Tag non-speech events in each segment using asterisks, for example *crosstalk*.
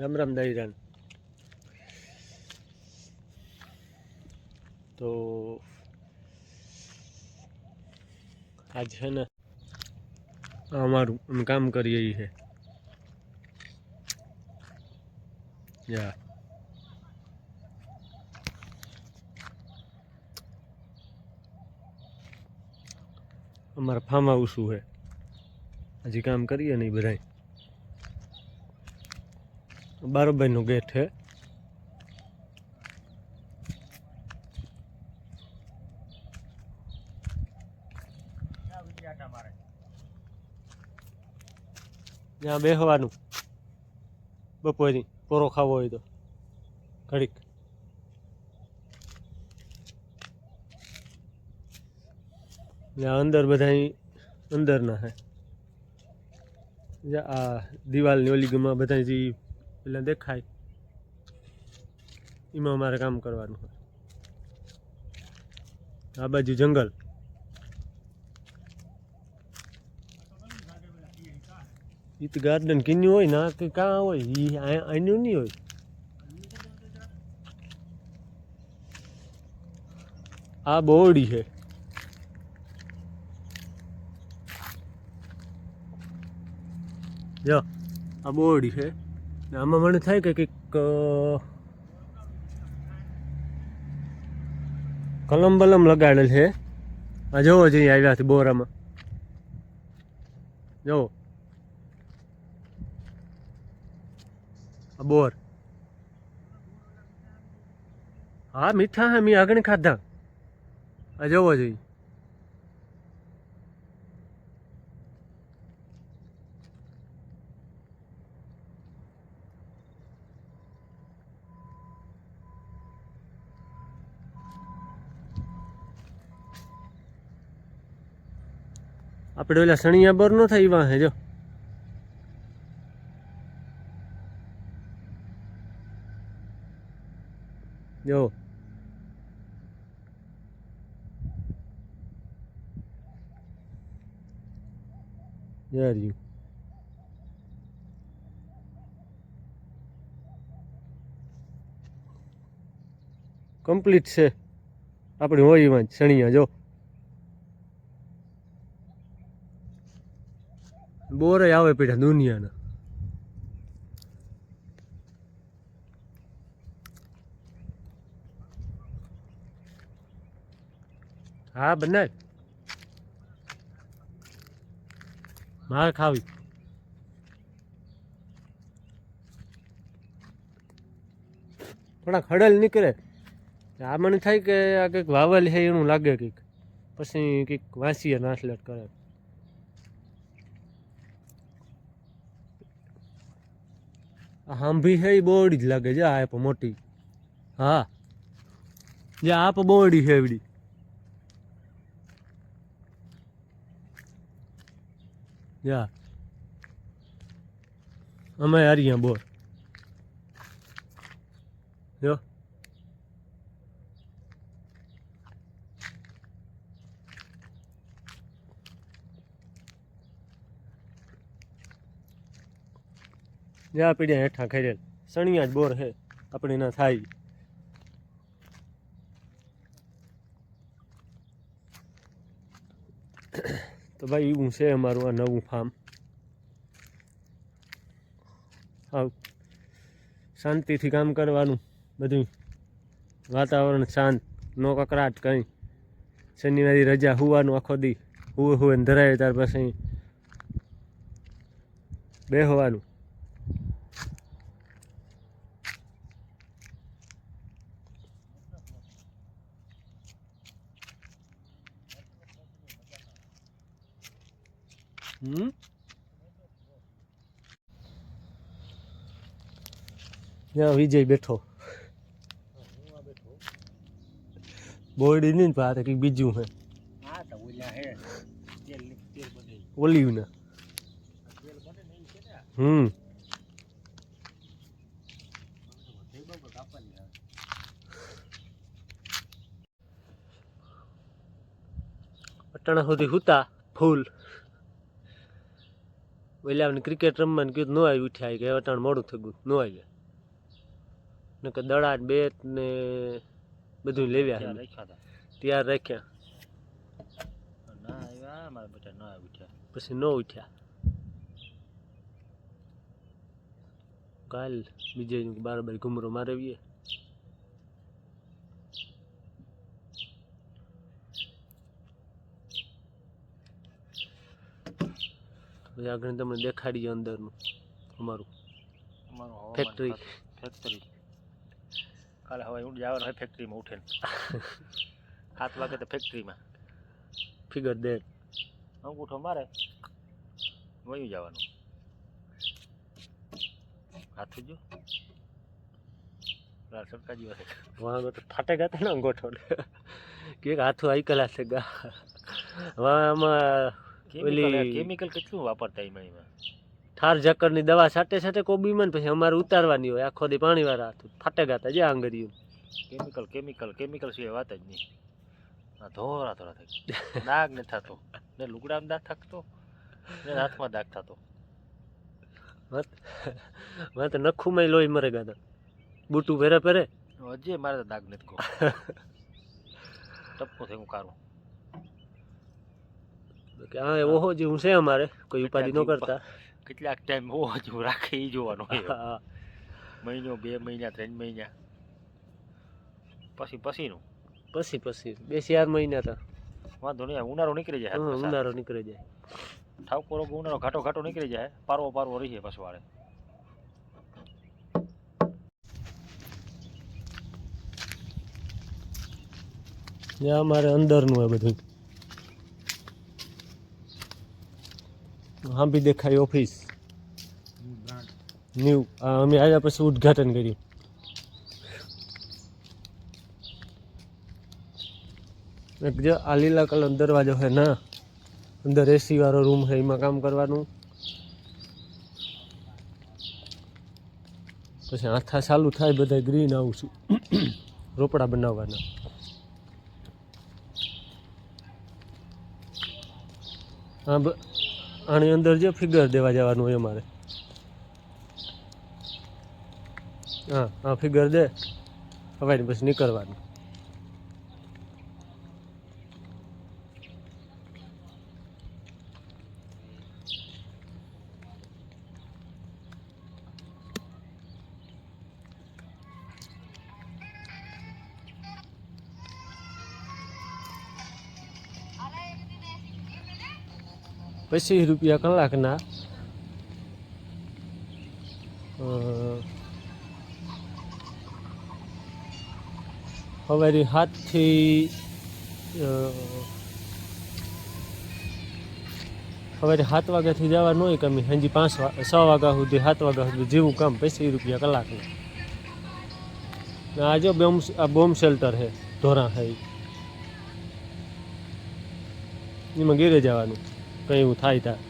રામ રામ દહીરાન તો આજ છે ને અમારું અમે કામ કરીએ છે યા. અમારા ફાર્મ હાઉસ છે હજી કામ કરીએ નહીં બધાય. બારોબાઈનો ગેટ છે. ત્યાં બેસવાનું બપોરી પોરો ખાવો હોય તો. ઘડીક. ત્યાં અંદર બધા અંદરના છે. આ દિવાલની ઓલી ગમાં બધા જે પેલા દેખાય. એમાં અમારે કામ કરવાનું હોય. આ બાજુ જંગલ. એ તો ગાર્ડન કિન્યું હોય ના કે કાં હોય એ આન્યું નહીં હોય. આ બોડી છે. જો આ બોડી છે. આમાં મને થાય કે કંઈક કલમ બલમ લગાડેલ છે. આ જોવો જઈએ આવ્યા છે બોરામાં. જોવો. આ બોર. હા, મીઠા હે, મેં આગળ ખાધા. આ જોવો જોઈએ આપણે ઓલા સણિયા બોર નો થાય એવા હે જો. કમ્પ્લીટ છે. આપણી હોય એમાં સણિયા, જો. બોરે આવે પીઠા દુનિયાના. હા, બનાય. માર ખાવી. થોડા ખડલ નીકળે. આ મને થાય કે આ કંઈક વાવેલ છે, એનું લાગે કંઈક. પછી કંઈક વાંચીએ નાસલેટ કરે. હાંભી છે એ બોડી જ લાગે છે આપ મોટી. હા. જે આપ બોડી છે એવડી. અમે હારીયા બોર. જો. જ્યાં પીડ્યા હેઠા ખેરેલ. સણિયા જ બોર હે. આપણે ના થાય. તો ભાઈ એવું છે અમારું આ નવું ફાર્મ હા શાંતિથી કામ કરવાનું. બધું વાતાવરણ શાંત, નો કકરાટ કંઈ. શનિવારી રજા હોવાનું આખો દી. હુવે ને ધરાય ત્યાર પછી બેહવાનું. હમ ત્યાં વિજય બેઠો. બોરડી નહીં આ કંઈક બીજું હા. ઓલિવ ને. હમ. અટાણા સુધી હુતા ફૂલ. ઓલા ક્રિકેટ રમવાનું કીધું ન આવી ઉઠ્યા કે અટાણ મોડું થઈ ગયું ન આવ્યા નકર દડા ને બેટ ને બધું લેવ્યા ત્યાં રાખ્યા હતા. ત્યાર રાખ્યા. ના આવ્યા મારા બેટા ના ઉઠ્યા. પછી ન ઉઠ્યા. કાલ બીજે બાર ઘુમરો મારવીએ. પછી આગળ તમને દેખાડીએ અંદરનું અમારું. અમારું ફેક્ટરી ફેક્ટરી કાલે હવે હું જવાનું હોય ફેક્ટરીમાં ઉઠે *laughs* સાત વાગે તો ફેક્ટરીમાં ફિગર દે. અંગૂઠો મારે. વયું જવાનું. હાથું જો સરકારી વાહ તો ફાટે ગાતા ને અંગોઠો. *laughs* કે હાથું આઈકલા છે ગા. વાહ આમાં કેમિકલ કેટલું વાપરતા એમાં એમાં? ઠાર ઝક્કરની દવા સાથે સાથે કોબીમાં પછી અમારે ઉતારવાની હોય. આખો દી પાણી વાળા હતું ફાટે ગાતા જે આંગળીયું કેમિકલ કેમિકલ કેમિકલ સિવાય વાત જ નહીં. આ ધોરા ધોરા થઈ. દાગ ને થતો. ને લુગડામાં દાગ થકતો ને હાથમાં દાગ થતો. મત નખુમાં લોહી મરે ગાતા. બૂટું પહેરે પહેરે હજી મારે તો દાગ નથી કહો ટપકો હું કારું. કે હા ઓહો જેવું છે અમારે કોઈ ઉપાધિ ન કરતા. કેટલાક ટાઈમ હો હજુ રાખે એ જોવાનું હા. મહિનો બે મહિના ત્રણ મહિના. પછી પછીનું? પછી પછી. બે ચાર મહિના તો. વાંધો નહીં ઉનાળો નીકળી જાય ઉનાળો નીકળી જાય. ઠાકોરો ઉનાળો ઘાટો ઘાટો નીકળી જાય પારવો પારવો રહીએ પછી વાળે ને અમારે અંદરનું હોય બધું. બી દેખાય ઓફિસ. ન્યૂ અમે આવ્યા પછી ઉદ્ઘાટન કર્યું. એક જો આ લીલા કલર દરવાજો છે ના, અંદર એસી વાળો રૂમ છે, એમાં કામ કરવાનું. પછી આથા ચાલુ થાય બધા ગ્રીન હાઉસ રોપડા બનાવવાના. હા આની અંદર જે ફિગર દેવા જવાનું હોય અમારે હા હા ફિગર દે. હવે પછી નીકળવાનું. પચીસ રૂપિયા કલાકના અ, સવારે સાતથી સવારે સાત વાગ્યાથી જવાનું હોય કમી સાંજે પાંચ વા છ વાગ્યા સુધી સાત વાગ્યા સુધી જેવું કામ પચીસ રૂપિયા કલાકનું ને આ જો બોમ્બ આ બોમ્બ શેલ્ટર છે ધોરા છે ઈ. એમાં ઘેરે જવાનું એવું થાય ત્યાં?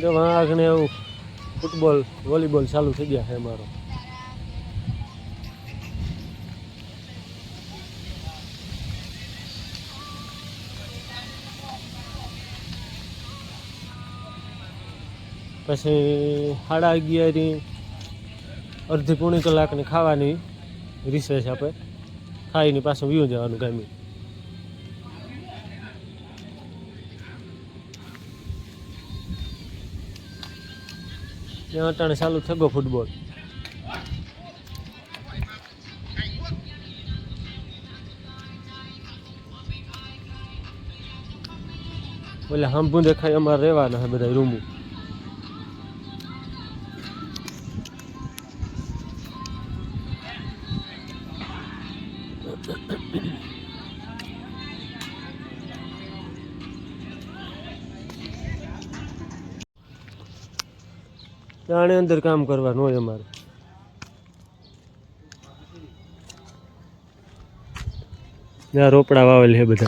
જો આગળ એવું ફૂટબોલ, વોલીબોલ ચાલુ થઈ ગયા છે અમારો. પછી સાડા અગિયારી અડધી પોણી કલાકની ખાવાની રિસેસ આપે. ખાઈને પાછું વ્યૂ જવાનું ગામી. ત્યાં અટાણે ચાલુ થયો ફૂટબોલ એટલે હાંભું દેખાય અમારે રહેવાના છે બધા રૂમો. આણે અંદર કામ કરવાનું હોય અમારે. ત્યાં રોપડા વાવેલ છે બધા.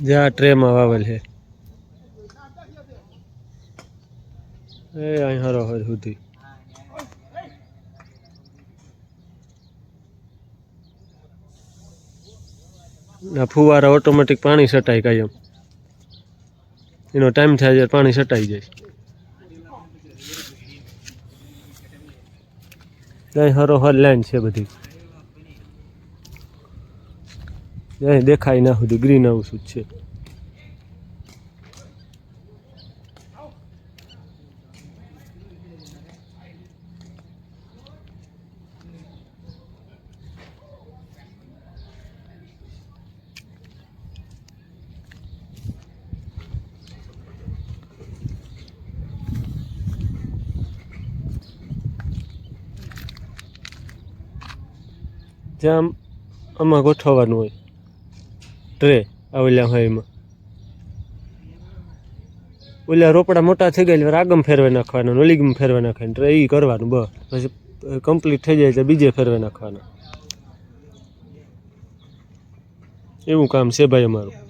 જ્યાં ટ્રેમાં વાવેલ છે. એ, અહીં હરો હર સુધી. આ ફુવારા ઓટોમેટિક પાણી સટાય કાયમ એનો ટાઈમ થાય જ્યારે પાણી સટાઈ જાય. ત્યાં હરોહર લાઈન છે બધી. ત્યાં દેખાય ના સુધી ગ્રીન હાઉસ જ છે. જ્યાં આમ ગોઠવવાનું હોય. ટ્રે આવેલા હોય એમાં. ઓલા રોપડા મોટા થઈ ગયા એટલે આગમ ફેરવી નાખવાના ઓલીગમ ફેરવી નાખવાનું, ટ્રે એ કરવાનું બસ. પછી કમ્પ્લીટ થઈ જાય એટલે બીજે ફેરવે નાખવાના. એવું કામ છે ભાઈ અમારું.